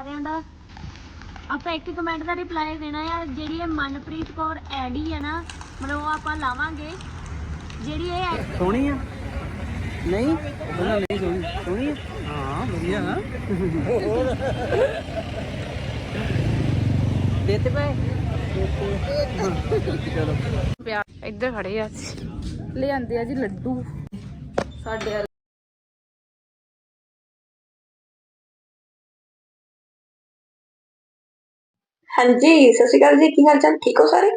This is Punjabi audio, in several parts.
ਸਾਰਿਆਂ ਦਾ। ਆਪਾਂ ਇੱਕ ਕਮੈਂਟ ਦਾ ਰਿਪਲਾਈ ਦੇਣਾ ਆ ਜਿਹੜੀ ਇਹ ਮਨਪ੍ਰੀਤ ਕੌਰ ਐਡੀ ਹੈ ਨਾ ਮਤਲਬ ਉਹ ਆਪਾਂ ਲਾਵਾਂਗੇ। ਜਿਹੜੀ ਇਹ ਸੋਹਣੀ ਆ। ਨਹੀਂ? ਉਹਨਾਂ ਨਹੀਂ ਸੋਹਣੀ। ਸੋਹਣੀ ਆ? ਹਾਂ ਵਧੀਆ ਨਾ। ਦੇਤੇ ਪਏ? ਚਲੋ। ਪਿਆ। ਇੱਧਰ ਖੜੇ ਆ। ਅਸੀਂ ਲਿਆਂਦੇ ਆ ਜੀ ਲੱਡੂ। ਸਾਡੇ ਹਾਂਜੀ, ਸਤਿ ਸ਼੍ਰੀ ਅਕਾਲ ਜੀ, ਕੀ ਹਾਲ ਚਾਲ ਠੀਕ ਹੋ ਸਾਰੇ?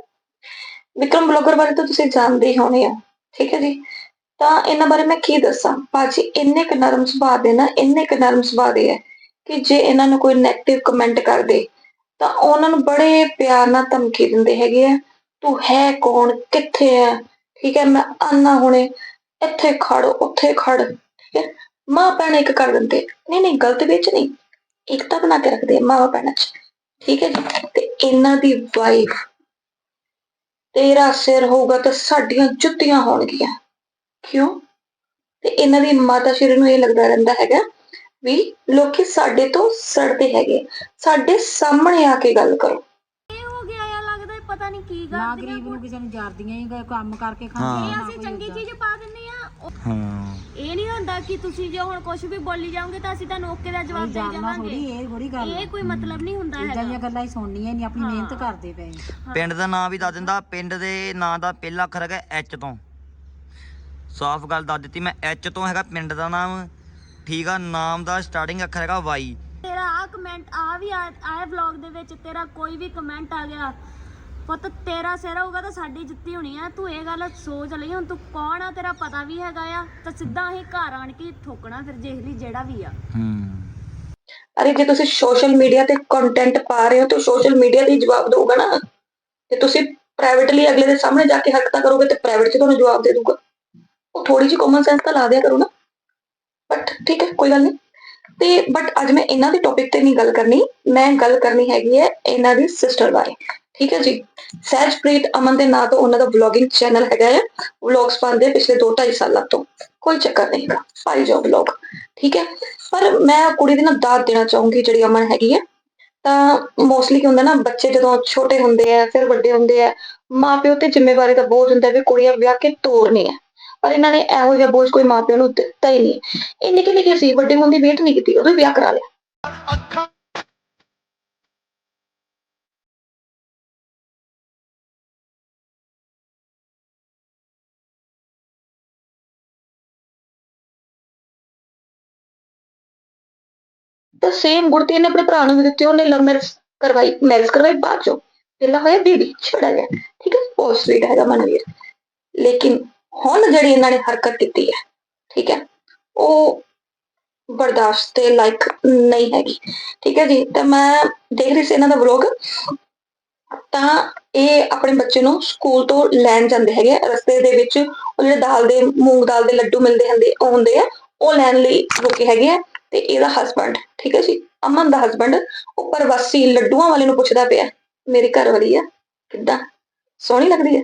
ਵਿਕਰਮ ਬਲੌਗਰ ਬਾਰੇ ਤਾਂ ਤੁਸੀਂ ਜਾਣਦੇ ਹੀ ਹੋਣੇ ਆ, ਠੀਕ ਹੈ ਜੀ? ਤਾਂ ਇਹਨਾਂ ਬਾਰੇ ਮੈਂ ਕੀ ਦੱਸਾਂ? ਭਾਜੀ ਇੰਨੇ ਕੁ ਨਰਮ ਸੁਭਾਅ ਦੇ ਨਾ, ਇੰਨੇ ਕੁ ਨਰਮ ਸੁਭਾਅ ਦੇ ਹੈ ਕਿ ਜੇ ਇਹਨਾਂ ਨੂੰ ਕੋਈ 네ਗੇਟਿਵ ਕਮੈਂਟ ਕਰਦੇ ਤਾਂ ਉਹਨਾਂ ਨੂੰ ਬੜੇ ਪਿਆਰ ਨਾਲ ਧਮਕੀ ਦਿੰਦੇ ਹੈਗੇ ਆ, ਤੂੰ ਹੈ ਕੌਣ? ਕਿੱਥੇ ਹੈ? ਠੀਕ ਹੈ, ਮੈਂ ਆਨਾ ਹੁਣੇ, ਇੱਥੇ ਖੜ ਉੱਥੇ ਖੜ ਠੀਕ ਹੈ? ਮਾਂ ਭੈਣ ਇੱਕ ਕਰ ਦਿੰਦੇ, ਨਹੀਂ ਨਹੀਂ, ਗਲਤ ਵਿੱਚ ਨਹੀਂ ਇਕਤਾ ਬਣਾ ਕੇ ਰੱਖਦੇ ਆ ਮਾਂ ਭੈਣਾਂ ਚ। ਠੀਕ ਹੈ ਜੀ? ਤੇ ਇਹਨਾਂ ਦੀ ਵਾਈਫ ਤੇਰਾ ਸਿਰ ਹੋਊਗਾ ਤਾਂ ਸਾਡੀਆਂ ਜੁੱਤੀਆਂ ਹੋਣਗੀਆਂ। ਕਿਉਂ? ਤੇ ਇਹਨਾਂ ਦੀ ਮਾਤਾ ਸ਼੍ਰੀ ਨੂੰ ਇਹ ਲੱਗਦਾ ਰਹਿੰਦਾ ਹੈਗਾ ਵੀ ਲੋਕੀ ਸਾਡੇ ਤੋਂ ਸੜਦੇ ਹੈਗੇ ਸਾਡੇ ਸਾਹਮਣੇ ਆ ਕੇ ਗੱਲ ਕਰੋ। ਇਹ ਹੋ ਗਿਆ ਆ ਲੱਗਦਾ ਪਤਾ ਨਹੀਂ ਕੀ ਗੱਲ ਨਾ ਗਰੀਬ ਨੂੰ ਕਿਸੇ ਨੂੰ ਜਾਰਦੀਆਂ ਹੀ ਕੰਮ ਕਰਕੇ ਖਾਂਦੇ ਅਸੀਂ ਚੰਗੀ ਚੀਜ਼ ਪਾ ਦਿੰਨੇ ਹਾਂ। ਇਹ ਨਹੀਂ ਹੁੰਦਾ ਕਿ ਤੁਸੀਂ ਜੇ ਹੁਣ ਕੁਝ ਵੀ ਬੋਲੀ ਜਾਓਗੇ ਤਾਂ ਅਸੀਂ ਤੁਹਾਨੂੰ ਓਕੇ ਦਾ ਜਵਾਬ ਦੇ ਥੋੜੀ ਜਾਵਾਂਗੇ। ਇਹ ਥੋੜੀ ਗੱਲ। ਇਹ ਕੋਈ ਮਤਲਬ ਨਹੀਂ ਹੁੰਦਾ ਇਦਾਂ ਹੈਗਾ। ਦੀਆਂ ਗੱਲਾਂ ਹੀ ਸੁਣਨੀਆਂ ਨਹੀਂ ਆਪਣੀ ਮਿਹਨਤ ਕਰਦੇ ਪਏ। ਪਿੰਡ ਦਾ ਨਾਮ ਵੀ ਦੱਸ ਦਿੰਦਾ ਪਿੰਡ ਦੇ ਨਾਂ ਦਾ ਪਹਿਲਾ ਅੱਖਰ ਹੈਗਾ ਐਚ ਤੋਂ। ਸਾਫ਼ ਗੱਲ ਦੱਸ ਦਿੱਤੀ ਮੈਂ ਐਚ ਤੋਂ ਹੈਗਾ ਪਿੰਡ ਦਾ ਨਾਮ। ਠੀਕ ਆ ਨਾਮ ਦਾ ਸਟਾਰਟਿੰਗ ਅੱਖਰ ਹੈਗਾ ਵਾਈ ਤੇਰਾ ਆ ਕਮੈਂਟ ਆ ਵੀ ਆ- ਆਏ ਵਲੌਗ ਦੇ ਵਿੱਚ ਤੇਰਾ ਕੋਈ ਵੀ ਕਮੈਂਟ ਆ ਗਿਆ। ਪੁੱਤ, ਤੇਰਾ ਸਿਰ ਹੋਊਗਾ ਤਾਂ ਸਾਡੀ ਜੁੱਤੀ ਹੋਣੀ ਆ। ਤੂੰ ਇਹ ਗੱਲ ਸੋਚ ਲਈ, ਹੁਣ ਤੂੰ ਕੌਣ ਆ ਤੇਰਾ ਪਤਾ ਵੀ ਹੈਗਾ ਆ? ਤਾਂ ਸਿੱਧਾ ਅਸੀਂ ਘਰ ਆਣ ਕੇ ਠੋਕਣਾ ਫਿਰ ਦੇਖ ਲਈ ਜਿਹੜਾ ਵੀ ਆ। ਹੂੰ। ਅਰੇ ਜੇ ਤੁਸੀਂ ਸੋਸ਼ਲ ਮੀਡੀਆ ਤੇ ਕੰਟੈਂਟ ਪਾ ਰਹੇ ਹੋ, ਤਾਂ ਸੋਸ਼ਲ ਮੀਡੀਆ ਦੀ ਜਵਾਬ ਦਊਗਾ ਨਾ। ਤੇ ਤੁਸੀਂ ਪ੍ਰਾਈਵੇਟਲੀ ਅਗਲੇ ਦੇ ਸਾਹਮਣੇ ਜਾ ਕੇ ਹਰਕਤਾਂ ਕਰੋਗੇ, ਤੇ ਪ੍ਰਾਈਵੇਟ 'ਚ ਤੁਹਾਨੂੰ ਜਵਾਬ ਦੇ ਦਊਗਾ। ਉਹ ਥੋੜੀ ਜਿਹੀ ਕਾਮਨ ਸੈਂਸ ਤਾਂ ਲਾ ਦਿਆ ਕਰੋ ਨਾ। ਬਟ ਠੀਕ ਹੈ, ਕੋਈ ਗੱਲ ਨਹੀਂ। ਤੇ ਬਟ ਅੱਜ ਮੈਂ ਇਹਨਾਂ ਦੇ ਟੌਪਿਕ ਤੇ ਨਹੀਂ ਗੱਲ ਕਰਨੀ। ਮੈਂ ਗੱਲ ਕਰਨੀ ਹੈਗੀ ਹੈ ਇਹਨਾਂ ਦੀ ਸਿਸਟਰ ਬਾਰੇ। ਠੀਕ ਹੈ ਜੀ। ਸਹਿਜਪ੍ਰੀਤ ਅਮਨ ਦੇ ਨਾਂ ਤੋਂ ਉਹਨਾਂ ਦਾ ਵਲੌਗਿੰਗ ਚੈਨਲ ਹੈਗਾ ਹੈ। ਵਲੌਗਸ ਪਾਉਂਦੇ ਆ ਪਿਛਲੇ 2.5 ਸਾਲਾਂ ਤੋਂ। ਕੋਈ ਚੱਕਰ ਨਹੀਂ ਹੈਗਾ। ਪਾਈ ਜਾਓ ਵਲੌਗ ਠੀਕ ਹੈ। ਪਰ ਮੈਂ ਕੁੜੀ ਦੀ ਨਾ ਦਾਤ ਦੇਣਾ ਚਾਹੂੰਗੀ ਜਿਹੜੀ ਅਮਨ ਹੈਗੀ ਹੈ। ਤਾਂ ਮੋਸਟਲੀ ਕੀ ਹੁੰਦਾ ਨਾ, ਬੱਚੇ ਜਦੋਂ ਛੋਟੇ ਹੁੰਦੇ ਆ, ਫਿਰ ਵੱਡੇ ਹੁੰਦੇ ਆ, ਮਾਪਿਓ ਤੇ ਜ਼ਿੰਮੇਵਾਰੀ ਦਾ ਬੋਝ ਹੁੰਦਾ ਵੀ ਕੁੜੀਆਂ ਵਿਆਹ ਕੇ ਤੋਰਨੀ ਹੈ। ਪਰ ਇਹਨਾਂ ਨੇ ਇਹੋ ਜਿਹਾ ਬੋਝ ਕੋਈ ਮਾਪਿਓ ਨੂੰ ਦਿੱਤਾ ਹੀ ਨਹੀਂ ਇਹ ਨਿੱਕੇ ਨਿੱਕੇ ਸੀ, ਵੱਡੇ ਹੋਣ ਦੀ ਵੇਟ ਨਹੀਂ ਕੀਤੀ ਉਦੋਂ ਵਿਆਹ ਕਰਾ ਲਿਆ। ਤਾਂ ਸੇਮ ਗੁੜਤੀ ਇਹਨੇ ਆਪਣੇ ਭਰਾ ਨੂੰ ਵੀ ਦਿੱਤੀ, ਉਹਨੇ ਲਵ ਮੈਰਿਜ ਕਰਵਾਈ ਮੈਰਿਜ ਕਰਵਾਈ ਬਾਅਦ ਚੋਂ। ਪਹਿਲਾਂ ਹੋਇਆ ਬੀਬੀ ਛੋੜਾ ਗਿਆ ਠੀਕ ਹੈ ਬਹੁਤ ਸਵੀਟ ਹੈਗਾ ਮਨਵੀਰ ਲੇਕਿਨ ਹੁਣ ਜਿਹੜੀ ਇਹਨਾਂ ਨੇ ਹਰਕਤ ਕੀਤੀ ਹੈ, ਠੀਕ ਹੈ ਉਹ ਬਰਦਾਸ਼ਤ ਦੇ ਲਾਇਕ ਨਹੀਂ ਹੈਗੀ। ਠੀਕ ਹੈ ਜੀ, ਤਾਂ ਮੈਂ ਦੇਖ ਰਹੀ ਸੀ ਇਹਨਾਂ ਦਾ ਵਲੌਗ ਤਾਂ ਇਹ ਆਪਣੇ ਬੱਚੇ ਨੂੰ ਸਕੂਲ ਤੋਂ ਲੈਣ ਜਾਂਦੇ ਹੈਗੇ ਆ। ਰਸਤੇ ਦੇ ਵਿੱਚ ਉਹ ਜਿਹੜੇ ਦਾਲ ਦੇ, ਮੂੰਗ ਦਾਲ ਦੇ ਲੱਡੂ ਮਿਲਦੇ ਹੁੰਦੇ, ਉਹ ਹੁੰਦੇ ਆ, ਉਹ ਲੈਣ ਲਈ ਰੁਕੇ ਹੈਗੇ ਆ। ਤੇ ਇਹਦਾ ਹਸਬੰਡ ਠੀਕ ਹੈ ਜੀ? ਅਮਨ ਦਾ ਹਸਬੰਡ ਉਹ ਪ੍ਰਵਾਸੀ ਲੱਡੂਆਂ ਵਾਲੇ ਨੂੰ ਪੁੱਛਦਾ ਪਿਆ, ਮੇਰੀ ਘਰ ਵਾਲੀ ਆ? ਕਿੱਦਾਂ? ਸੋਹਣੀ ਲੱਗਦੀ ਹੈ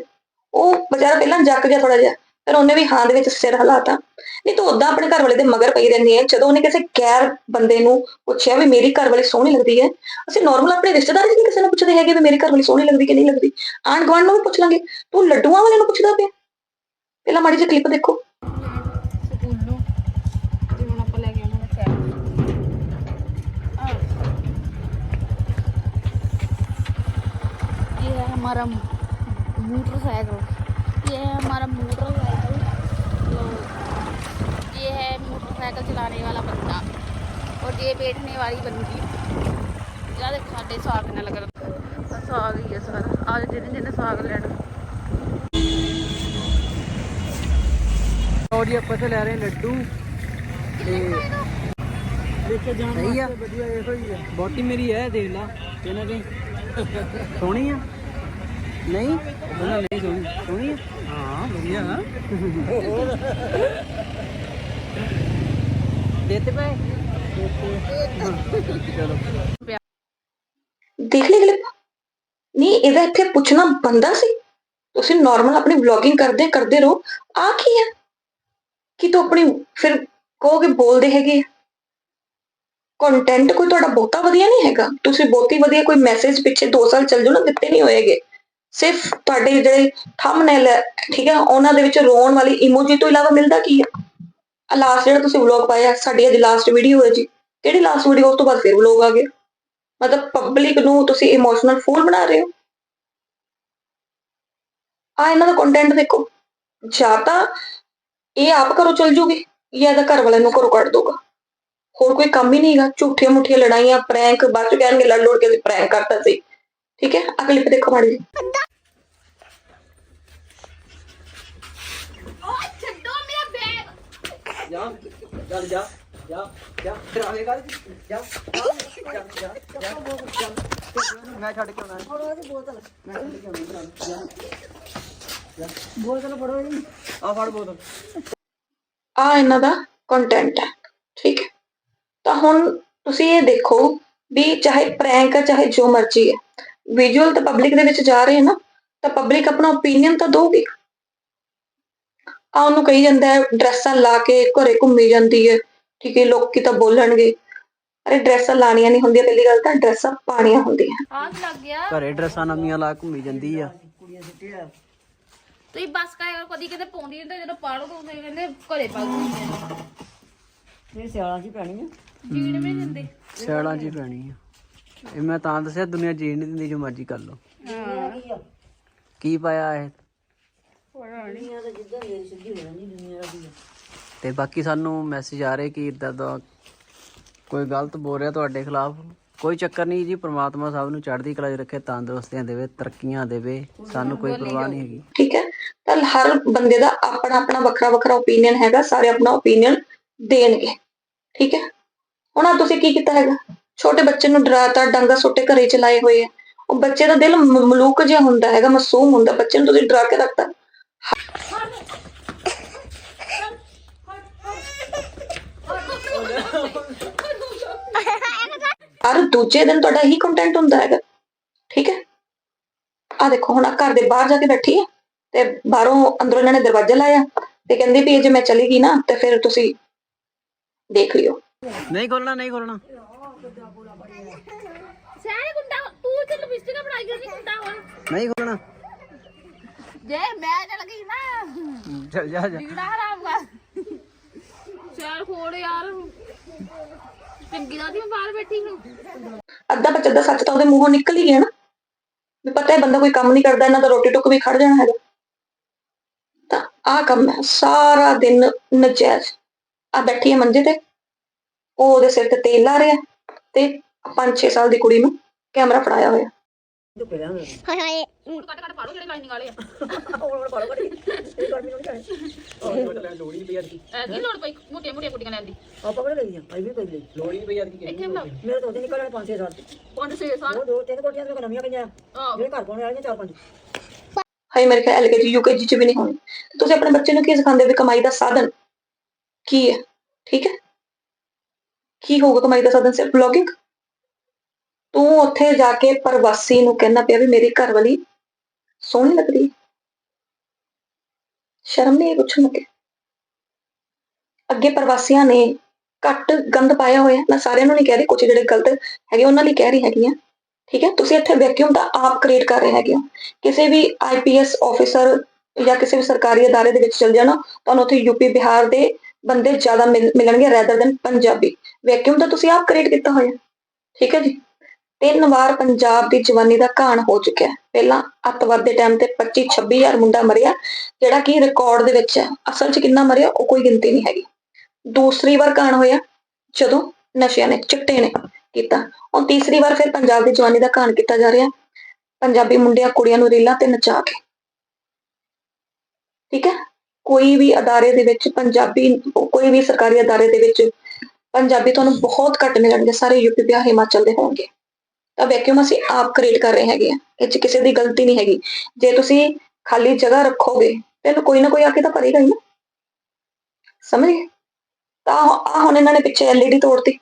ਉਹ ਵਿਚਾਰਾ ਪਹਿਲਾਂ ਜੱਕ ਗਿਆ ਥੋੜਾ ਜਿਹਾ, ਫਿਰ ਉਹਨੇ ਵੀ ਹਾਂ ਦੇ ਵਿੱਚ ਸਿਰ ਹਿਲਾਤਾ। ਨਹੀਂ ਤੂੰ ਉਦਾਂ ਆਪਣੇ ਘਰ ਵਾਲੇ ਦੇ ਮਗਰ ਪਈ ਰਹਿੰਦੀ ਹੈ ਜਦੋਂ ਉਹਨੇ ਕਿਸੇ ਗੈਰ ਬੰਦੇ ਨੂੰ ਪੁੱਛਿਆ ਵੀ ਮੇਰੀ ਘਰ ਵਾਲੀ ਸੋਹਣੀ ਲੱਗਦੀ ਹੈ ਅਸੀਂ ਨਾਰਮਲ ਆਪਣੇ ਰਿਸ਼ਤੇਦਾਰ ਨਹੀਂ ਕਿਸੇ ਨੂੰ ਪੁੱਛਦੇ ਹੈਗੇ ਵੀ ਮੇਰੀ ਘਰ ਵਾਲੀ ਸੋਹਣੀ ਲੱਗਦੀ ਕਿ ਨਹੀਂ ਲੱਗਦੀ। ਆਂਢ ਗੁਆਂਢ ਨੂੰ ਵੀ ਪੁੱਛ ਲਾਂਗੇ। ਤੂੰ ਲੱਡੂਆਂ ਵਾਲੇ ਨੂੰ ਪੁੱਛਦਾ ਪਿਆ? ਪਹਿਲਾਂ ਮਾੜੀ ਜਿਹੀ ਕਲਿੱਪ ਦੇਖੋ। हमारा मोटरसाइकिल ये है हमारा मोटरसाइकिल तो ये है मोटरसाइकिल चलाने वाला बंदा और ये बैठने वाली बंदी यार ਸਾਡੇ ਸਾਗ ਨਾਲ ਲੱਗ ਰਿਹਾ ਸਾਗ ਹੀ ਹੈ ਸਾਰਾ ਅੱਜ ਜਿਹਨੇ ਜਿਹਨੇ ਸਾਗ ਲੈਣਾ ਲਓ ਜੀ ਆਪਾਂ ਇੱਥੇ ਲੈ ਰਹੇ ਹਾਂ ਲੱਡੂ ਤੇ ਦੇਖੋ ਜਾਣ ਸਹੀ ਆ ਵਧੀਆ ਇਹੋ ਹੀ ਆ ਬੋਟੀ ਮੇਰੀ ਹੈ ਦੇਖ ਲਾ ਕਿਹਨਾਂ ਦੀ ਸੋਹਣੀ ਆ ਨਹੀਂ, ਉਹਨਾਂ ਨਹੀਂ ਸੋਹਣੀ ਸੋਹਣੀ ਹਾਂ, ਵਧੀਆ ਨਾ ਦੇਤੇ ਪਏ? ਚਲੋ ਦੇਖ ਲਈ ਕਲਿੱਪ ਨਹੀਂ, ਇਹਦਾ ਇੱਥੇ ਪੁੱਛਣਾ ਬੰਦਾ ਸੀ। ਤੁਸੀਂ ਨਾਰਮਲ ਆਪਣੀ ਵਲੌਗਿੰਗ ਕਰਦੇ ਕਰਦੇ ਰਹੋ। ਆ ਕੀ ਹੈ ਕਿ ਤੂੰ ਆਪਣੀ ਫਿਰ ਕਹੋਗੇ ਬੋਲਦੇ ਹੈਗੇ ਕੰਟੈਂਟ ਕੋਈ ਤੁਹਾਡਾ ਬਹੁਤਾ ਵਧੀਆ ਨਹੀਂ ਹੈਗਾ। ਤੁਸੀਂ ਬਹੁਤੀ ਵਧੀਆ ਕੋਈ ਮੈਸੇਜ ਪਿੱਛੇ 2 ਸਾਲ ਚੱਲ ਜਾਓ ਨਾ, ਦਿੱਤੇ ਨਹੀਂ ਹੋਏਗੇ। ਸਿਰਫ ਤੁਹਾਡੇ ਜਿਹੜੇ ਥੰਬਨੇਲ ਹੈ, ਠੀਕ ਹੈ ਉਹਨਾਂ ਦੇ ਵਿੱਚ ਰੋਣ ਵਾਲੀ ਇਮੋਜੀ ਤੋਂ ਇਲਾਵਾ ਮਿਲਦਾ ਕੀ ਹੈ? ਆ ਲਾਸਟ ਜਿਹੜਾ ਤੁਸੀਂ ਵਲੌਗ ਪਾਇਆ, ਸਾਡੀ ਅੱਜ ਲਾਸਟ ਵੀਡੀਓ ਹੈ ਜੀ। ਕਿਹੜੀ ਲਾਸਟ ਵੀਡੀਓ ਉਸ ਤੋਂ ਬਾਅਦ ਫਿਰ ਵਲੌਗ ਆ ਗਿਆ। ਮਤਲਬ ਪਬਲਿਕ ਨੂੰ ਤੁਸੀਂ ਇਮੋਸ਼ਨਲ ਫੂਲ ਬਣਾ ਰਹੇ ਹੋ। ਆ ਇਹਨਾਂ ਦਾ ਕੰਟੈਂਟ ਦੇਖੋ। ਜਾਂ ਤਾਂ ਇਹ ਆਪ ਘਰੋਂ ਚਲ ਜੂਗੀ, ਜਾਂ ਇਹਦਾ ਘਰ ਵਾਲਿਆਂ ਨੂੰ ਘਰੋਂ ਕੱਢ ਦੂਗਾ ਹੋਰ ਕੋਈ ਕੰਮ ਹੀ ਨਹੀਂਗਾ ਝੂਠੀਆਂ ਮੁੱਠੀਆਂ ਲੜਾਈਆਂ ਪ੍ਰੈਂਕ ਬਾਅਦ ਚ ਕਹਿਣਗੇ ਲੜ ਲੋੜ ਕੇ ਪ੍ਰੈਂਕ ਕਰਤਾ ਸੀ। ਠੀਕ ਹੈ? ਅਗਲੀ ਕਲਿੱਪ ਦੇਖੋ ਮਾੜੀ ਜਿਹੀ। ਓਏ ਛੱਡੋ ਮੇਰਾ ਬੈਗ ਜਾ ਚੱਲ ਜਾ ਜਾ ਜਾ। ਫਿਰ ਆਵੇਗਾ ਜਾ ਜਾ ਜਾ ਜਾ ਮੈਂ ਛੱਡ ਕੇ ਆਉਣਾ। ਫੜੋ ਇਹਦੀ ਬੋਤਲ। ਮੈਂ ਛੱਡ ਕੇ ਆਉਣਾ ਜਾ। ਬੋਤਲ ਫੜੋ ਇਹਦੀ। ਆ ਫੜ ਬੋਤਲ। ਆ ਇਹਨਾਂ ਦਾ ਕੰਟੈਂਟ ਹੈ ਠੀਕ ਹੈ? ਤਾਂ ਹੁਣ ਤੁਸੀਂ ਇਹ ਦੇਖੋ ਵੀ ਚਾਹੇ ਪ੍ਰੈਂਕ ਹੈ ਚਾਹੇ ਜੋ ਮਰਜ਼ੀ ਹੈ ਵਿਜ਼ੂਅਲ ਤਾਂ ਪਬਲਿਕ ਦੇ ਵਿੱਚ ਜਾ ਰਹੇ ਹੈ ਨਾ ਤਾਂ ਪਬਲਿਕ ਆਪਣਾ ਓਪੀਨੀਅਨ ਤਾਂ ਦਊਗੀ। ਆ ਉਹਨੂੰ ਕਹੀ ਜਾਂਦਾ ਹੈ ਡਰੈਸਾਂ ਲਾ ਕੇ ਘਰੇ ਘੁੰਮੀ ਜਾਂਦੀ ਹੈ ਠੀਕ ਹੈ ਲੋਕੀ ਤਾਂ ਬੋਲਣਗੇ ਅਰੇ ਡਰੈਸਾਂ ਲਾਣੀਆਂ ਨਹੀਂ ਹੁੰਦੀਆਂ ਪਹਿਲੀ ਗੱਲ ਤਾਂ ਡਰੈਸਾਂ ਪਾਣੀਆਂ ਹੁੰਦੀਆਂ। ਆਹ ਲੱਗ ਗਿਆ। ਘਰੇ ਡਰੈਸਾਂ ਨਵੀਆਂ ਲਾ ਘੁੰਮੀ ਜਾਂਦੀ ਆ। ਤੁਸੀਂ ਬਸ ਕਾਇ ਕਦੀ ਕਿਤੇ ਪਾਉਂਦੀ ਨਹੀਂ ਤੇ ਜਦੋਂ ਪਾੜੋ ਤਾਂ ਤੁਸੀਂ ਕਹਿੰਦੇ ਘਰੇ ਪਾ ਦੂੰਗੀ ਫਿਰ ਸਿਆਲਾਂ 'ਚ ਹੀ ਪੈਣੀ ਆ। ਜੀਣ ਵੀ ਨੀ ਦਿੰਦੇ। ਸਿਆਲਾਂ 'ਚ ਹੀ ਪੈਣੀ ਆ। ਇਹ ਮੈਂ ਤਾਂ ਦੱਸਿਆ, ਦੁਨੀਆ ਜੀਣ ਨਹੀਂ ਦਿੰਦੀ, ਜੋ ਮਰਜ਼ੀ ਕਰ ਲਓ। ਕੀ ਪਾਇਆ ਇਹ? ਤੇ ਬਾਕੀ ਸਾਨੂੰ ਮੈਸੇਜ ਆ ਰਹੇ ਕਿ ਇਦਾਂ ਦਾ ਕੋਈ ਗਲਤ ਬੋਲ ਰਿਹਾ ਤੁਹਾਡੇ ਖਿਲਾਫ। ਕੋਈ ਚੱਕਰ ਨਹੀਂ ਜੀ, ਪ੍ਰਮਾਤਮਾ ਸਭ ਨੂੰ ਚੜ੍ਹਦੀ ਕਲਾ 'ਚ ਰੱਖੇ, ਤੰਦਰੁਸਤੀਆਂ ਦੇਵੇ, ਤਰੱਕੀਆਂ ਦੇਵੇ। ਸਾਨੂੰ ਕੋਈ ਪਰਵਾਹ ਨਹੀਂ ਹੈਗੀ। ਠੀਕ ਹੈ। ਤਾਂ ਹਰ ਬੰਦੇ ਦਾ ਆਪਣਾ ਆਪਣਾ ਵੱਖਰਾ ਵੱਖਰਾ ਓਪੀਨੀਅਨ ਹੈਗਾ, ਸਾਰੇ ਆਪਣਾ ਓਪੀਨੀਅਨ ਦੇਣਗੇ। ਠੀਕ ਹੈ। ਹੁਣ ਆਹ ਤੁਸੀਂ ਕੀ ਕੀਤਾ ਹੈਗਾ? ਛੋਟੇ ਬੱਚੇ ਨੂੰ ਡਰਾਤਾ ਡਾਂਗਾ ਸੁੱਟੇ ਘਰੇ ਚਲਾਏ ਹੋਏ ਆ। ਉਹ ਬੱਚੇ ਦਾ ਦਿਲ ਮਲੂਕ ਜਿਹਾ ਹੁੰਦਾ ਹੈਗਾ, ਮਾਸੂਮ ਹੁੰਦਾ, ਬੱਚੇ ਨੂੰ ਤੁਸੀਂ ਡਰਾ ਕੇ ਰੱਖਤਾ। ਹਰ ਦੂਜੇ ਦਿਨ ਤੁਹਾਡਾ ਇਹੀ ਕੰਟੈਂਟ ਹੁੰਦਾ ਹੈਗਾ, ਠੀਕ ਹੈ? ਆ ਦੇਖੋ, ਹੁਣ ਆਹ ਘਰ ਦੇ ਬਾਹਰ ਜਾ ਕੇ ਬੈਠੀ ਹੈ ਤੇ ਬਾਹਰੋਂ ਅੰਦਰੋਂ ਇਹਨਾਂ ਨੇ ਦਰਵਾਜ਼ਾ ਲਾਇਆ, ਤੇ ਕਹਿੰਦੀ ਵੀ ਜੇ ਮੈਂ ਚਲੀ ਗਈ ਨਾ, ਤੇ ਫਿਰ ਤੁਸੀਂ ਦੇਖ ਲਿਓ। ਨਹੀਂ ਖੋਲਣਾ ਨਹੀਂ ਖੋਲਣਾ ਸਾਰੇ ਲਿਪਸਟਿਕ ਬਣਾਈ ਗਈ ਨਹੀਂ ਖੋਲਣਾ। ਜੇ ਮੈਂ ਚੱਲ ਗਈ ਨਾ ਚੱਲ ਜਾ ਜਾ। ਜਿਹੜਾ ਹਰਾਮ ਕਰ। ਚਾਰ ਖੋੜ ਯਾਰ। ਚੰਗੀ ਦਾ ਮੈਂ ਬਾਹਰ ਬੈਠੀ ਨੂੰ। ਅੱਧਾ ਬੱਚਾ ਦਾ ਸੱਚ ਤਾਂ ਉਹਦੇ ਮੂੰਹੋਂ ਨਿਕਲ ਹੀ ਗਿਆ ਨਾ। ਵੀ ਪਤਾ ਹੈ ਬੰਦਾ ਕੋਈ ਕੰਮ ਨਹੀਂ ਕਰਦਾ ਇਹਨਾਂ ਦਾ ਰੋਟੀ ਟੁੱਕ ਵੀ ਖੜ ਜਾਣਾ ਹੈਗਾ। ਤਾਂ ਆਹ ਕੰਮ ਹੈ ਸਾਰਾ ਦਿਨ ਨਜਾਇਜ਼। ਆ ਬੈਠੀ ਹੈ ਮੰਜੇ ਤੇ। ਉਹ ਉਹਦੇ ਸਿਰ ਤੇ ਤੇਲ ਲਾ ਰਿਹਾ ਤੇ 5-6 ਸਾਲ ਦੀ ਕੁੜੀ ਨੂੰ ਕੈਮਰਾ ਫੜਾਇਆ ਹੋਇਆ। ਕੱਟ ਕੱਟ ਪਾੜੋ ਜਿਹੜੇ ਲਾਈਨਿੰਗ ਵਾਲੇ ਆ। ਐ ਕੀ ਲੋੜ ਪਈ ਮੋਟੀਆਂ ਮੋਟੀਆਂ ਕੁੜੀਆਂ ਲੈਣ ਦੀ। ਆਪਾਂ ਕਿਹੜੇ ਲਈਆਂ ਆਈ ਵੀ ਕੋਈ ਲਈ ਲੋੜ ਹੀ ਪਈ ਅੱਜ ਕੀ ਇੱਥੇ ਬਣਾਓ ਮੇਰੇ ਤੋਂ ਤੇ ਨਿਕਲਣ 5-6 ਸਾਲ। ਤੇ ਪੰਜ ਛੇ ਸਾਲ। ਉਹ ਦੋ ਤਿੰਨ ਕੋਟੀਆਂ ਤੇ ਨਵੀਆਂ ਪਈਆਂ। ਆਹ। ਜਿਹੜੇ ਘਰ ਪਾਉਣੇ ਵਾਲੀਆਂ ਚਾਰ ਪੰਜ। ਹਾਈ ਮੇਰੇ ਖਿਆਲ ਐਲਕੇਜੀ ਯੂਕੇਜੀ ਚ ਵੀ ਨਹੀਂ ਹੋਣੀ। ਤੁਸੀਂ ਆਪਣੇ ਬੱਚੇ ਨੂੰ ਕੀ ਸਿਖਾਉਂਦੇ ਹੋ ਵੀ ਕਮਾਈ ਦਾ ਸਾਧਨ ਕੀ ਹੈ? ਠੀਕ ਹੈ? ਕੀ ਹੋਊਗਾ ਕਮਾਈ ਦਾ ਸਾਧਨ ਸਿਰਫ ਬਲੌਗਿੰਗ ਤੂੰ ਉੱਥੇ ਜਾ ਕੇ ਪ੍ਰਵਾਸੀ ਨੂੰ ਕਹਿਣਾ ਪਿਆ ਵੀ ਮੇਰੀ ਘਰ ਵਾਲੀ ਸੋਹਣੀ ਲੱਗ ਰਹੀ ਸ਼ਰਮ ਨਹੀਂ ਪੁੱਛਣ ਲੱਗੇ ਅੱਗੇ ਪ੍ਰਵਾਸੀਆਂ ਨੇ ਘੱਟ ਗੰਦ ਪਾਇਆ ਹੋਇਆ, ਮੈਂ ਸਾਰਿਆਂ ਨੂੰ ਨਹੀਂ ਕਹਿ ਰਹੀ ਕੁਝ ਜਿਹੜੇ ਗਲਤ ਹੈਗੇ ਉਹਨਾਂ ਲਈ ਕਹਿ ਰਹੀ ਹੈਗੀ ਆ। ਠੀਕ ਹੈ, ਤੁਸੀਂ ਇੱਥੇ ਵੈਕਿਊਮ ਦਾ ਆਪ ਕ੍ਰੀਏਟ ਕਰ ਰਹੇ ਹੈਗੇ ਹੋ। ਕਿਸੇ ਵੀ ਆਈਪੀਐਸ ਆਫੀਸਰ ਜਾਂ ਕਿਸੇ ਵੀ ਸਰਕਾਰੀ ਅਦਾਰੇ ਦੇ ਵਿੱਚ ਚਲ ਜਾਣਾ, ਤੁਹਾਨੂੰ ਉੱਥੇ ਯੂਪੀ ਬਿਹਾਰ ਦੇ ਬੰਦੇ ਜ਼ਿਆਦਾ ਮਿਲ- ਮਿਲਣਗੇ ਰੈਦਰ ਦੈਨ ਪੰਜਾਬੀ। ਵੈਕਿਊਮ ਤਾਂ ਤੁਸੀਂ ਆਪ ਕ੍ਰੀਏਟ ਕੀਤਾ ਹੋਇਆ। ਠੀਕ ਹੈ ਜੀ। ਤਿੰਨ ਵਾਰ ਪੰਜਾਬ ਦੀ ਜਵਾਨੀ ਦਾ ਘਾਣ ਹੋ ਚੁੱਕਿਆ ਪਹਿਲਾਂ ਅੱਤਵਾਦ ਦੇ ਟਾਈਮ ਤੇ 25 26000 ਮੁੰਡਾ ਮਰਿਆ, ਜਿਹੜਾ ਕਿ ਰਿਕਾਰਡ ਦੇ ਵਿੱਚ ਹੈ। ਅਸਲ 'ਚ ਕਿੰਨਾ ਮਰਿਆ, ਉਹ ਕੋਈ ਗਿਣਤੀ ਨਹੀਂ ਹੈਗੀ। ਦੂਸਰੀ ਵਾਰ ਘਾਣ ਹੋਇਆ, ਜਦੋਂ ਨਸ਼ਿਆਂ ਨੇ ਚਿੱਟੇ ਨੇ ਕੀਤਾ। ਹੁਣ ਤੀਸਰੀ ਵਾਰ ਫਿਰ ਪੰਜਾਬ ਦੀ ਜਵਾਨੀ ਦਾ ਘਾਣ ਕੀਤਾ ਜਾ ਰਿਹਾ। ਪੰਜਾਬੀ ਮੁੰਡਿਆਂ ਕੁੜੀਆਂ ਨੂੰ ਰੀਲਾਂ ਤੇ ਨਚਾ ਕੇ। ਠੀਕ ਹੈ? ਕੋਈ ਵੀ ਅਦਾਰੇ ਦੇ ਵਿੱਚ ਪੰਜਾਬੀ, ਕੋਈ ਵੀ ਸਰਕਾਰੀ ਅਦਾਰੇ ਦੇ ਵਿੱਚ ਪੰਜਾਬੀ ਤੁਹਾਨੂੰ ਬਹੁਤ ਘੱਟ ਮਿਲਣਗੇ। ਸਾਰੇ ਯੂਪੀ ਬਿਹਾਰ ਹਿਮਾਚਲ ਦੇ ਹੋਣਗੇ। ਤਾਂ ਵੈਕਿਊਮ ਅਸੀਂ ਆਪ ਕ੍ਰੀਏਟ ਕਰ ਰਹੇ ਹੈਗੇ ਆ ਇਹ 'ਚ ਕਿਸੇ ਦੀ ਗਲਤੀ ਨਹੀਂ ਹੈਗੀ। ਜੇ ਤੁਸੀਂ ਖਾਲੀ ਜਗ੍ਹਾ ਰੱਖੋਗੇ ਤੇ ਇਹਨੂੰ ਕੋਈ ਨਾ ਕੋਈ ਆ ਕੇ ਤਾਂ ਭਰੇਗਾ ਹੀ ਨਾ। ਸਮਝ ਗਏ? ਤਾਂ ਆ ਹੁਣ ਇਹਨਾਂ ਨੇ ਪਿੱਛੇ ਐਲਈਡੀ ਤੋੜਤੀ।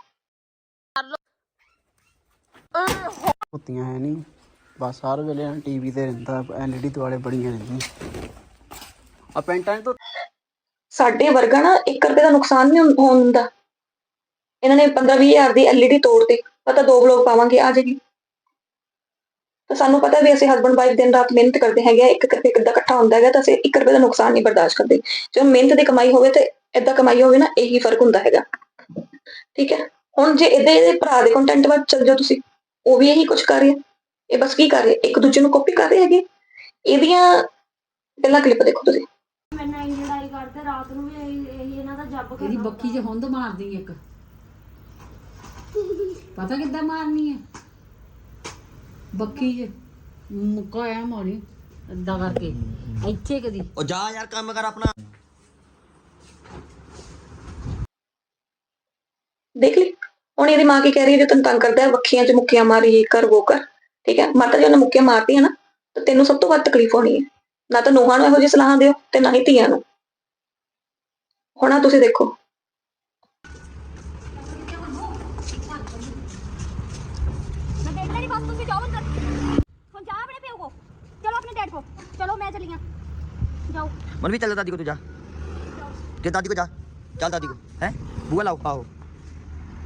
ਕੁੱਤੀਆਂ ਹੈ ਨਹੀਂ ਬਸ ਹਰ ਵੇਲੇ ਟੀਵੀ ਤੇ ਰਹਿੰਦਾ ਐਲਈਡੀ ਦੁਆਲੇ ਬੜੀਆਂ ਰਹਿੰਦੀਆਂ। ਆ ਪੈਂਟਾਂ ਤਾਂ ਸਾਡੇ ਵਰਗਾ ਨਾ 1 ਰੁਪਏ ਦਾ ਨੁਕਸਾਨ ਨਹੀਂ ਹੁੰ- ਹੋਣ ਦਿੰਦਾ ਇਹਨਾਂ ਨੇ 15 ਹਜ਼ਾਰ ਦੀ ਐਲਈਡੀ ਤੋੜਤੀ ਪਤਾ ਦੋ ਵਲੋਗ ਪਾਵਾਂਗੇ ਆ ਜਾਏਗੀ। ਤਾਂ ਸਾਨੂੰ ਪਤਾ ਵੀ ਅਸੀਂ ਹਸਬੰਡ ਵਾਈਫ ਦਿਨ ਰਾਤ ਮਿਹਨਤ ਕਰਦੇ ਹੈਗੇ ਆ, ਇੱਕ ਇੱਕ ਰੁਪਏ ਕਿੱਦਾਂ ਇਕੱਠਾ ਹੁੰਦਾ ਹੈਗਾ ਤਾਂ ਅਸੀਂ 1 ਰੁਪਏ ਦਾ ਨੁਕਸਾਨ ਨਹੀਂ ਬਰਦਾਸ਼ਤ ਕਰਦੇ। ਜਦੋਂ ਮਿਹਨਤ ਦੀ ਕਮਾਈ ਹੋਵੇ ਤੇ ਏਦਾਂ ਕਮਾਈ ਹੋਵੇ ਨਾ ਇਹੀ ਫ਼ਰਕ ਹੁੰਦਾ ਹੈਗਾ। ਠੀਕ ਹੈ? ਹੁਣ ਜੇ ਇਹਦੇ ਇਹਦੇ ਭਰਾ ਦੇ ਕੰਟੈਂਟ ਵੱਲ ਚੱਲ ਜਾਓ ਤੁਸੀਂ ਉਹ ਵੀ ਇਹੀ ਕੁਝ ਕਰ ਰਹੇ। ਇਹ ਬਸ ਕੀ ਕਰ ਰਹੇ? ਇੱਕ ਦੂਜੇ ਨੂੰ ਕਾਪੀ ਕਰ ਰਹੇ ਹੈਗੇ। ਇਹਦੀਆਂ ਪਹਿਲਾ ਕਲਿੱਪ ਦੇਖੋ ਤੁਸੀਂ। ਮੈਨਾਂ ਹੀ ਲੜਾਈ ਕਰਦੇ ਰਾਤ ਨੂੰ ਵੀ ਇਹੀ ਇਹੀ ਇਹਨਾਂ ਦਾ ਜੱਬ ਇਹਦੀ ਕਰਨਾ ਬੱਕੀ 'ਚ ਹੁੰਦ ਮਾਰਦੀ ਇੱਕ। ਪਤਾ ਕਿੱਦਾਂ ਮਾਰਨੀ ਹੈ? ਬੱਕੀ 'ਚ ਮੁੱਕਾ ਆ ਮਾਰੀ ਏਦਾਂ ਕਰਕੇ। ਇੱਥੇ ਕਦੀ। ਉਹ ਜਾ ਯਾਰ ਕੰਮ ਕਰ ਆਪਣਾ। ਦੇਖ ਲਈ ਹੁਣ ਇਹਦੀ ਮਾਂ ਕੀ ਕਹਿ ਰਹੀ ਹੈ ਜੋ ਤੈਨੂੰ ਤੰਗ ਕਰਦਾ ਹੈ ਵੱਖੀਆਂ 'ਚ ਮੁੱਕੀਆਂ ਮਾਰੀ ਇਹ ਕਰ ਉਹ ਕਰ। ਠੀਕ ਹੈ? ਮਾਤਾ ਜੀ ਉਹਨੇ ਮੁੱਕੀਆਂ ਮਾਰਤੀਆਂ ਨਾ ਤਾਂ ਤੈਨੂੰ ਸਭ ਤੋਂ ਵੱਧ ਤਕਲੀਫ ਹੋਣੀ ਹੈ। ਨਾ ਤਾਂ ਨੂੰਹਾਂ ਨੂੰ ਇਹੋ ਜਿਹੀ ਸਲਾਹਾਂ ਦਿਓ ਤੇ ਨਾ ਹੀ ਧੀਆਂ ਨੂੰ। ਹੁਣ ਆਹ ਤੁਸੀਂ ਦੇਖੋ ਜਾਓ। ਮਨ ਵੀ ਚੱਲ ਦਾਦੀ ਕੋ ਤੂੰ ਜਾ। ਕਿ ਦਾਦੀ ਕੋ ਜਾ। ਚੱਲ ਦਾਦੀ ਕੋ ਹੈ? ਬੂਆ ਲਾਓ ਆਓ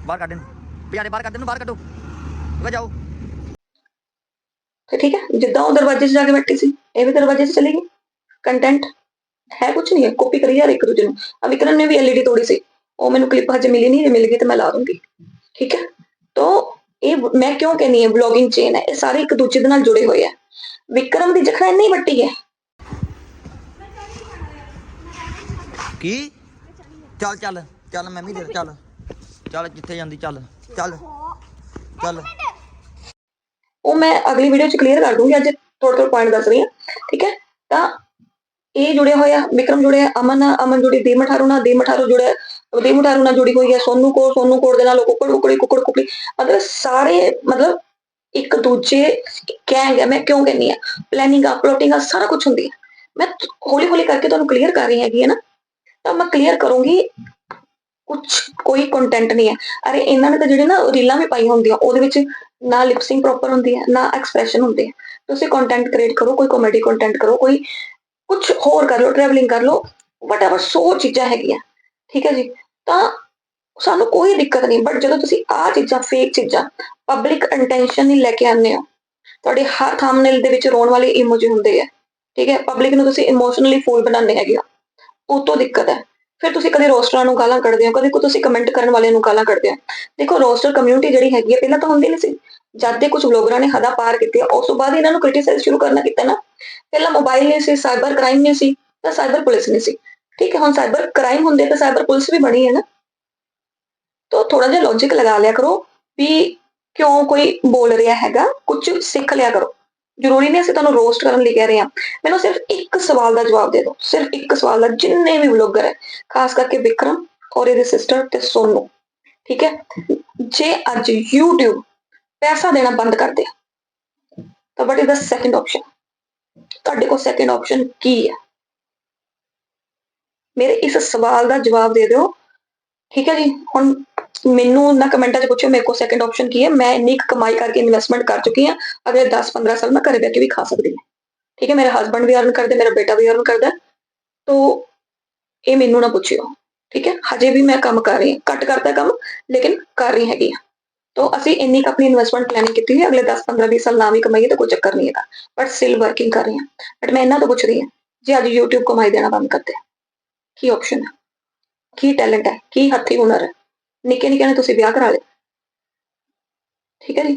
ਬਾਹਰ ਕੱਢ ਇਹਨੂੰ। ਪਿਆਰੇ ਬਾਹਰ ਕੱਢ ਇਹਨੂੰ ਬਾਹਰ ਕੱਢੋ। ਵੇ ਜਾਓ। ਤੇ ਠੀਕ ਹੈ ਜਿੱਦਾਂ ਉਹ ਦਰਵਾਜ਼ੇ 'ਚ ਜਾ ਕੇ ਬੈਠੀ ਸੀ ਇਹ ਵੀ ਦਰਵਾਜ਼ੇ 'ਚ ਚਲੀ ਗਈ। ਕੰਟੈਂਟ ਹੈ ਕੁਝ ਨਹੀਂ ਹੈ ਕਾਪੀ ਕਰੀ ਜਾ ਰਹੇ ਇੱਕ ਦੂਜੇ ਨੂੰ। ਆ ਵਿਕਰਮ ਨੇ ਵੀ ਐਲਈਡੀ ਤੋੜੀ ਸੀ। ਉਹ ਮੈਨੂੰ ਕਲਿੱਪ ਹਜੇ ਮਿਲੀ ਨਹੀਂ ਜੇ ਮਿਲ ਗਈ ਤਾਂ ਮੈਂ ਲਾ ਦੂੰਗੀ। ਠੀਕ ਹੈ? ਤੋ ਇਹ ਮੈਂ ਕਿਉਂ ਕਹਿੰਨੀ ਹੈ ਵਲੌਗਿੰਗ ਚੇਨ ਹੈ ਇਹ ਸਾਰੇ ਇੱਕ ਦੂਜੇ ਦੇ ਨਾਲ ਜੁੜੇ ਹੋਏ ਆ ਵਿਕਰਮ ਦੀ ਜਖਣਾ ਇੰਨੀ ਵੱਡੀ ਹੈ ਕੀ? ਚੱਲ ਚੱਲ ਚੱਲ ਮੈਂ ਵੀ ਦੇ ਚੱਲ। ਚੱਲ, ਜਿੱਥੇ ਜਾਂਦੀ, ਚੱਲ ਚੱਲ। ਚੱਲ। ਉਹ ਮੈਂ ਅਗਲੀ ਵੀਡੀਓ 'ਚ ਕਲੀਅਰ ਕਰ ਦੂੰਗੀ, ਅੱਜ ਥੋੜਾ ਥੋੜਾ ਪੁਆਇੰਟ ਦੱਸ ਰਹੀ ਹਾਂ, ਠੀਕ ਹੈ? ਤਾਂ ਇਹ ਜੁੜਿਆ ਹੋਇਆ ਵਿਕਰਮ ਜੁੜਿਆ, ਅਮਨ ਨਾਲ ਅਮਨ ਜੁੜੀ ਦੀਮ ਅਠਾਰੂ ਨਾਲ ਦੀਮ ਅਠਾਰੂ ਜੁੜਿਆ ਦੀਮ ਅਠਾਰੂ ਨਾਲ ਜੁੜੀ ਹੋਈ ਹੈ, ਸੋਨੂ ਕੋ ਸੋਨੂ ਕੋੜ ਦੇ ਨਾਲ ਕੁੱਕੜ, ਕੁਕੜੀ, ਕੁੱਕੜ, ਕੁੱਕੜੀ। ਮਤਲਬ ਸਾਰੇ, ਮਤਲਬ ਇੱਕ ਦੂਜੇ ਗੈਂਗ ਹੈ, ਮੈਂ ਕਿਉਂ ਕਹਿੰਨੀ ਆ ਪਲੈਨਿੰਗ ਆ ਪਲੋਟਿੰਗ ਆ, ਸਾਰਾ ਕੁਝ ਹੁੰਦੀ ਹੈ। ਮੈਂ ਹੌਲੀ ਹੌਲੀ ਕਰਕੇ ਤੁਹਾਨੂੰ ਕਲੀਅਰ ਕਰ ਰਹੀ ਹੈਗੀ ਹੈ ਨਾ? ਤਾਂ ਮੈਂ ਕਲੀਅਰ ਕਰੂੰਗੀ ਕੁਝ ਕੋਈ ਕੰਟੈਂਟ ਨਹੀਂ ਹੈ। ਅਰੇ ਇਹਨਾਂ ਨੇ ਤਾਂ ਜਿਹੜੇ ਨਾ ਰੀਲਾਂ ਵੀ ਪਾਈਆਂ ਹੁੰਦੀਆਂ, ਉਹਦੇ ਵਿੱਚ ਨਾ ਲਿਪਸਿੰਗ ਪ੍ਰੋਪਰ ਹੁੰਦੀ ਹੈ, ਨਾ ਐਕਸਪ੍ਰੈਸ਼ਨ ਹੁੰਦੇ ਹੈ। ਤੁਸੀਂ ਕੰਟੈਂਟ ਕ੍ਰੀਏਟ ਕਰੋ, ਕੋਈ ਕਾਮੇਡੀ ਕੰਟੈਂਟ ਕਰੋ, ਕੋਈ ਕੁਝ ਹੋਰ ਕਰ ਲਓ ਟਰੈਵਲਿੰਗ ਕਰ ਲਓ ਵਟਐਵਰ ਸੋ ਚੀਜ਼ਾਂ ਹੈਗੀਆਂ। ਠੀਕ ਹੈ ਜੀ? ਤਾਂ ਸਾਨੂੰ ਕੋਈ ਦਿੱਕਤ ਨਹੀਂ ਬਟ ਜਦੋਂ ਤੁਸੀਂ ਆਹ ਚੀਜ਼ਾਂ ਫੇਕ ਚੀਜ਼ਾਂ ਪਬਲਿਕ ਇੰਟੈਂਸ਼ਨ ਨਹੀਂ ਲੈ ਕੇ ਆਉਂਦੇ ਹੋ, ਤੁਹਾਡੇ ਹਰ ਥੰਬਨੇਲ ਦੇ ਵਿੱਚ ਰੋਣ ਵਾਲੇ ਇਮੋਜੀ ਹੁੰਦੇ ਆ। ਠੀਕ ਹੈ? ਪਬਲਿਕ ਨੂੰ ਤੁਸੀਂ ਇਮੋਸ਼ਨਲੀ ਫੂਲ ਬਣਾਉਂਦੇ ਹੈਗੇ ਆ ਉਹ ਤੋਂ ਦਿੱਕਤ ਹੈ। ਫਿਰ ਤੁਸੀਂ ਕਦੇ ਰੋਸਟਰਾਂ ਨੂੰ ਗਾਲਾਂ ਕੱਢਦੇ ਹੋ, ਕਦੇ ਕੋ ਤੁਸੀਂ ਕਮੈਂਟ ਕਰਨ ਵਾਲਿਆਂ ਨੂੰ ਗਾਲਾਂ ਕੱਢਦੇ ਹੋ। ਦੇਖੋ, ਰੋਸਟਰ ਕਮਿਊਨਿਟੀ ਜਿਹੜੀ ਹੈਗੀ ਹੈ, ਪਹਿਲਾਂ ਤਾਂ ਹੁੰਦੀ ਨਹੀਂ ਸੀ। ਜਦ ਦੇ ਕੁਝ ਬਲੌਗਰਾਂ ਨੇ ਹਦਾ ਪਾਰ ਕੀਤੇ, ਉਸ ਤੋਂ ਬਾਅਦ ਇਹਨਾਂ ਨੂੰ ਕ੍ਰਿਟਿਸਾਈਜ਼ ਸ਼ੁਰੂ ਕਰਨਾ ਕੀਤਾ ਨਾ। ਪਹਿਲਾਂ ਮੋਬਾਈਲ ਨਹੀਂ ਸੀ ਸਾਈਬਰ ਕ੍ਰਾਈਮ ਨਹੀਂ ਸੀ, ਤਾਂ ਸਾਈਬਰ ਪੁਲਿਸ ਨਹੀਂ ਸੀ। ਠੀਕ ਹੈ, ਹੁਣ ਸਾਈਬਰ ਕ੍ਰਾਈਮ ਹੁੰਦੇ ਤਾਂ ਸਾਈਬਰ ਪੁਲਿਸ ਵੀ ਬਣੀ ਹੈ ਨਾ। ਤਾਂ ਥੋੜਾ ਜਿਹਾ ਲੌਜੀਕ ਲਗਾ ਲਿਆ ਕਰੋ ਵੀ ਕਿਉਂ ਕੋਈ ਬੋਲ ਰਿਹਾ ਹੈਗਾ ਕੁਝ ਸਿੱਖ ਲਿਆ ਕਰੋ। ਜ਼ਰੂਰੀ ਨਹੀਂ ਅਸੀਂ ਤੁਹਾਨੂੰ ਰੋਸਟ ਕਰਨ ਲਈ ਕਹਿ ਰਹੇ ਹਾਂ। ਮੈਨੂੰ ਸਿਰਫ ਇੱਕ ਸਵਾਲ ਦਾ ਜਵਾਬ ਦੇ ਦਿਓ। ਸਿਰਫ ਇੱਕ ਸਵਾਲ ਦਾ, ਜਿੰਨੇ ਵੀ ਵਲੌਗਰ ਹੈ, ਖਾਸ ਕਰਕੇ ਵਿਕਰਮ ਔਰ ਇਹਦੀ ਸਿਸਟਰ ਤੇ ਸੋਨੂ, ਠੀਕ ਹੈ? ਜੇ ਅੱਜ YouTube ਪੈਸਾ ਦੇਣਾ ਬੰਦ ਕਰ ਦੇ ਤਾਂ what is the second option? ਤੁਹਾਡੇ ਕੋਲ ਸੈਕੰਡ ਆਪਸ਼ਨ ਕੀ ਹੈ? ਮੇਰੇ ਇਸ ਸਵਾਲ ਦਾ ਜਵਾਬ ਦੇ ਦਿਓ। ਠੀਕ ਹੈ ਜੀ? ਹੁਣ ਮੈਨੂੰ ਨਾ ਕਮੈਂਟਾਂ 'ਚ ਪੁੱਛੋ ਮੇਰੇ ਕੋਲ ਸੈਕੰਡ ਆਪਸ਼ਨ ਕੀ ਹੈ? ਮੈਂ ਇੰਨੀ ਕੁ ਕਮਾਈ ਕਰਕੇ ਇਨਵੈਸਟਮੈਂਟ ਕਰ ਚੁੱਕੀ ਹਾਂ, ਅਗਲੇ 10-15 ਸਾਲ ਮੈਂ ਘਰੇ ਬੈਠ ਕੇ ਵੀ ਖਾ ਸਕਦੀ ਹਾਂ। ਠੀਕ ਹੈ, ਮੇਰੇ ਹਸਬੰਡ ਵੀ ਅਰਨ ਕਰਦੇ, ਮੇਰਾ ਬੇਟਾ ਵੀ ਅਰਨ ਕਰਦਾ। ਤੋ ਇਹ ਮੈਨੂੰ ਨਾ ਪੁੱਛਿਓ, ਠੀਕ ਹੈ? ਹਜੇ ਵੀ ਮੈਂ ਕੰਮ ਕਰ ਰਹੀ ਹਾਂ, ਘੱਟ ਕਰਦਾ ਕੰਮ, ਲੇਕਿਨ ਕਰ ਰਹੀ ਹੈਗੀ ਹਾਂ। ਤੋ ਅਸੀਂ ਇੰਨੀ ਕੁ ਆਪਣੀ ਇਨਵੈਸਟਮੈਂਟ ਪਲੈਨਿੰਗ ਕੀਤੀ ਹੈ, ਅਗਲੇ 10 15 20 ਸਾਲ ਨਾ ਵੀ ਕਮਾਈਏ ਤਾਂ ਕੋਈ ਚੱਕਰ ਨਹੀਂ ਹੈਗਾ। ਬਟ ਸਟਿਲ ਵਰਕਿੰਗ ਕਰ ਰਹੀ ਹਾਂ। ਬਟ ਮੈਂ ਇਹਨਾਂ ਤੋਂ ਪੁੱਛ ਰਹੀ ਹਾਂ, ਜੇ ਅੱਜ YouTube ਕਮਾਈ ਦੇਣਾ ਬੰਦ ਕਰਦੇ, ਕੀ ਆਪਸ਼ਨ ਹੈ? ਕੀ ਟੈਲੈਂਟ ਹੈ? ਕੀ ਹੱਥੀ ਹੁਨਰ ਹੈ? ਨਿੱਕੇ ਨਿੱਕੇ ਨੇ ਤੁਸੀਂ ਵਿਆਹ ਕਰਾ ਲਏ। ਠੀਕ ਹੈ ਜੀ।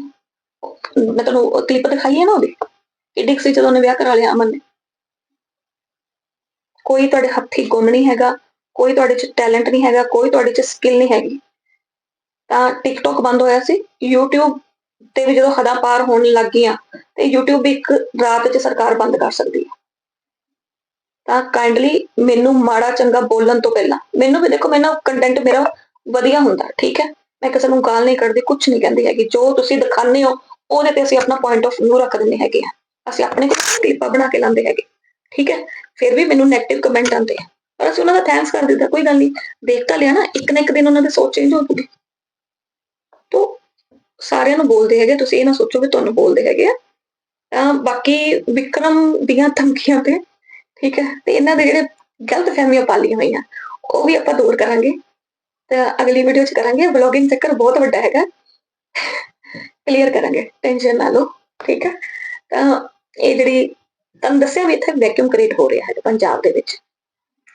ਮੈਂ ਤੁਹਾਨੂੰ ਕਲਿੱਪ ਦਿਖਾਈ ਹੈ ਨਾ ਉਹਦੀ? ਕਿੱਡੀ ਸੀ ਜਦੋਂ ਉਹਨੇ ਵਿਆਹ ਕਰਾ ਲਿਆ ਅਮਨ ਨੇ। ਕੋਈ ਤੁਹਾਡੇ ਹੱਥੀ ਗੁਣ ਨਹੀਂ ਹੈਗਾ, ਕੋਈ ਤੁਹਾਡੇ 'ਚ ਟੈਲੈਂਟ ਨਹੀਂ ਹੈਗਾ, ਕੋਈ ਤੁਹਾਡੇ 'ਚ ਸਕਿੱਲ ਨਹੀਂ ਹੈਗੀ। ਤਾਂ ਟਿਕਟੌਕ ਬੰਦ ਹੋਇਆ ਸੀ। YouTube ਤੇ ਵੀ ਜਦੋਂ ਹਦਾ ਪਾਰ ਹੋਣ ਲੱਗ ਗਈਆਂ ਤੇ YouTube ਵੀ ਇੱਕ ਰਾਤ 'ਚ ਸਰਕਾਰ ਬੰਦ ਕਰ ਸਕਦੀ ਹੈ। ਤਾਂ ਕਾਈਂਡਲੀ ਮੈਨੂੰ ਮਾੜਾ ਚੰਗਾ ਬੋਲਣ ਤੋਂ ਪਹਿਲਾਂ, ਮੈਨੂੰ ਵੀ ਦੇਖੋ ਮੈਨੂੰ ਕੰਟੈਂਟ ਮੇਰਾ ਵਧੀਆ ਹੁੰਦਾ, ਠੀਕ ਹੈ? ਮੈਂ ਕਿਸੇ ਨੂੰ ਗਾਲ ਨਹੀਂ ਕੱਢਦੀ ਕੁਝ ਨਹੀਂ ਕਹਿੰਦੀ ਹੈਗੀ। ਜੋ ਤੁਸੀਂ ਦਿਖਾਉਂਦੇ ਹੋ, ਉਹਦੇ ਤੇ ਅਸੀਂ ਆਪਣਾ ਪੁਆਇੰਟ ਆਫ ਵਿਊ ਰੱਖ ਦਿੰਦੇ ਹੈਗੇ ਆ ਅਸੀਂ ਆਪਣੇ ਕੋਲ ਕਲਿੱਪਾਂ ਬਣਾ ਕੇ ਲਾਉਂਦੇ ਹੈਗੇ, ਠੀਕ ਹੈ? ਫਿਰ ਵੀ ਮੈਨੂੰ 네ਗੇਟਿਵ ਕਮੈਂਟ ਆਉਂਦੇ ਆ। ਪਰ ਅਸੀਂ ਉਹਨਾਂ ਦਾ ਥੈਂਕਸ ਕਰ ਦਿੱਤਾ, ਕੋਈ ਗੱਲ ਨਹੀਂ। ਦੇਖ ਤਾਂ ਲਿਆ ਨਾ, ਇੱਕ ਨਾ ਇੱਕ ਦਿਨ ਉਹਨਾਂ ਦੀ ਸੋਚ ਚੇਂਜ ਹੋ ਜੂਗੀ ਤੋ ਸਾਰਿਆਂ ਨੂੰ ਬੋਲਦੇ ਹੈਗੇ ਤੁਸੀਂ ਇਹ ਨਾ ਸੋਚੋ ਵੀ ਤੁਹਾਨੂੰ ਬੋਲਦੇ ਹੈਗੇ ਆ। ਤਾਂ ਬਾਕੀ ਵਿਕਰਮ ਦੀਆਂ ਧਮਕੀਆਂ ਤੇ, ਠੀਕ ਹੈ? ਤੇ ਇਹਨਾਂ ਦੇ ਜਿਹੜੇ ਗਲਤ ਫਹਿਮੀਆਂ ਪਾਲੀਆਂ ਹੋਈਆਂ, ਉਹ ਵੀ ਆਪਾਂ ਦੂਰ ਕਰਾਂਗੇ। ਤਾਂ ਅਗਲੀ ਵੀਡੀਓ 'ਚ ਕਰਾਂਗੇ। ਵਲੌਗਿੰਗ ਚੱਕਰ ਬਹੁਤ ਵੱਡਾ ਹੈਗਾ। ਕਲੀਅਰ ਕਰਾਂਗੇ। ਟੈਨਸ਼ਨ ਨਾ ਲਓ। ਠੀਕ ਹੈ ਤਾਂ ਇਹ ਜਿਹੜੀ ਤੁਹਾਨੂੰ ਦੱਸਿਆ ਵੀ ਇੱਥੇ ਵੈਕਿਊਮ ਕ੍ਰੀਏਟ ਹੋ ਰਿਹਾ ਹੈ ਪੰਜਾਬ ਦੇ ਵਿੱਚ।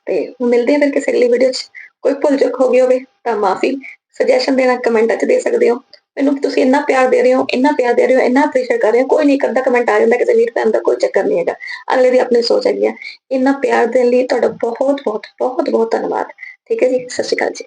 ਤੇ ਮਿਲਦੇ ਹਾਂ ਫਿਰ ਕਿਸੇ ਅਗਲੀ ਵੀਡੀਓ 'ਚ। ਕੋਈ ਭੁੱਲ ਚੁੱਕ ਹੋ ਗਈ ਹੋਵੇ ਤਾਂ ਮਾਫੀ ਸੁਜੈਸ਼ਨ ਦੇਣਾ ਕਮੈਂਟਾਂ 'ਚ ਦੇ ਸਕਦੇ ਹੋ। ਮੈਨੂੰ ਤੁਸੀਂ ਇੰਨਾ ਪਿਆਰ ਦੇ ਰਹੇ ਹੋ, ਇੰਨਾ ਪਿਆਰ ਦੇ ਰਹੇ ਹੋ, ਇੰਨਾ ਅਪਰੀਸ਼ੀਏਟ ਕਰ ਰਹੇ ਹੋ। ਕੋਈ ਨਹੀਂ ਕਰਦਾ ਕਮੈਂਟ ਆ ਜਾਂਦਾ, ਕਿਸੇ ਵੀਰ ਭੈਣ ਦਾ ਕੋਈ ਚੱਕਰ ਨਹੀਂ ਹੈਗਾ। ਅਗਲੇ ਦੀ ਆਪਣੀ ਸੋਚ ਹੈਗੀ ਆ। ਇੰਨਾ ਪਿਆਰ ਦੇਣ ਲਈ ਤੁਹਾਡਾ ਬਹੁਤ ਬਹੁਤ ਬਹੁਤ ਬਹੁਤ ਧੰਨਵਾਦ। ਠੀਕ ਹੈ ਜੀ? ਸਤਿ ਸ਼੍ਰੀ ਅਕਾਲ ਜੀ।